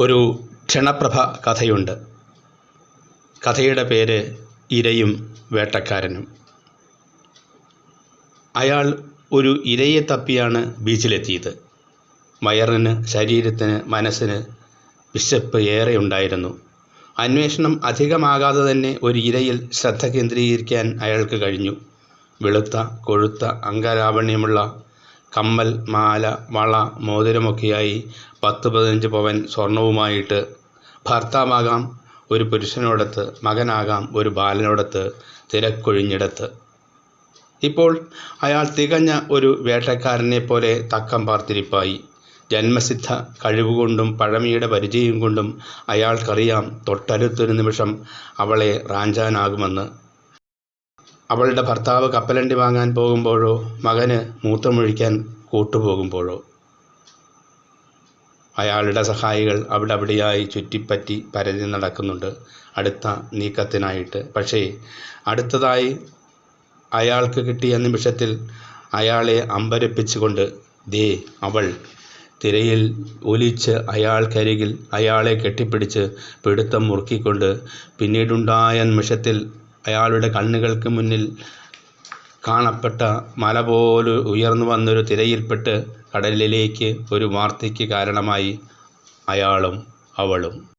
ഒരു ക്ഷണപ്രഭ കഥയുണ്ട്. കഥയുടെ പേര് ഇരയും വേട്ടക്കാരനും. അയാൾ ഒരു ഇരയെ തപ്പിയാണ് ബീച്ചിലെത്തിയത്. വയറിന് ശരീരത്തിന് മനസ്സിന് വിശപ്പ് ഏറെ ഉണ്ടായിരുന്നു. അന്വേഷണം അധികമാകാതെ തന്നെ ഒരു ഇരയിൽ ശ്രദ്ധ കേന്ദ്രീകരിക്കാൻ അയാൾക്ക് കഴിഞ്ഞു. വെളുത്ത കൊഴുത്ത അംഗലാവണ്യമുള്ള കമ്മൽ മാല വള മോതിരമൊക്കെയായി പത്ത് പതിനഞ്ച് പവൻ സ്വർണവുമായിട്ട്. ഭർത്താവാകാം ഒരു പുരുഷനോടത്ത് മകനാകാം ഒരു ബാലനോടത്ത് തിരക്കൊഴിഞ്ഞിടത്ത്. ഇപ്പോൾ അയാൾ തികഞ്ഞ ഒരു വേട്ടക്കാരനെ പോലെ തക്കം പാർത്തിരിപ്പായി. ജന്മസിദ്ധ കഴിവുകൊണ്ടും പഴമയുടെ പരിചയം കൊണ്ടും അയാൾക്കറിയാം തൊട്ടടുത്തൊരു നിമിഷം അവളെ റാഞ്ചാനാകുമെന്ന്. അവളുടെ ഭർത്താവ് കപ്പലണ്ടി വാങ്ങാൻ പോകുമ്പോഴോ മകന് മൂത്രമൊഴിക്കാൻ കൂട്ടുപോകുമ്പോഴോ. അയാളുടെ സഹായികൾ അവിടെ അവിടെയായി ചുറ്റിപ്പറ്റി പരതി നടക്കുന്നുണ്ട്. അടുത്ത നീക്കത്തിനായിട്ട്. പക്ഷേ അടുത്തതായി അയാൾക്ക് കിട്ടിയ നിമിഷത്തിൽ അയാളെ അമ്പരപ്പിച്ചുകൊണ്ട് ദേ അവൾ തിരയിൽ ഒലിച്ച് അയാൾക്കരികിൽ അയാളെ കെട്ടിപ്പിടിച്ച് പിടുത്തം മുറുക്കിക്കൊണ്ട് പിന്നീടുണ്ടായ നിമിഷത്തിൽ അയാളുടെ കണ്ണുകൾക്ക് മുന്നിൽ കാണപ്പെട്ട മല പോലെ ഉയർന്നു വന്നൊരു തിരയിൽപ്പെട്ട് കടലിലേക്ക് ഒരു വാർത്തയ്ക്ക് കാരണമായി അയാളും അവളും.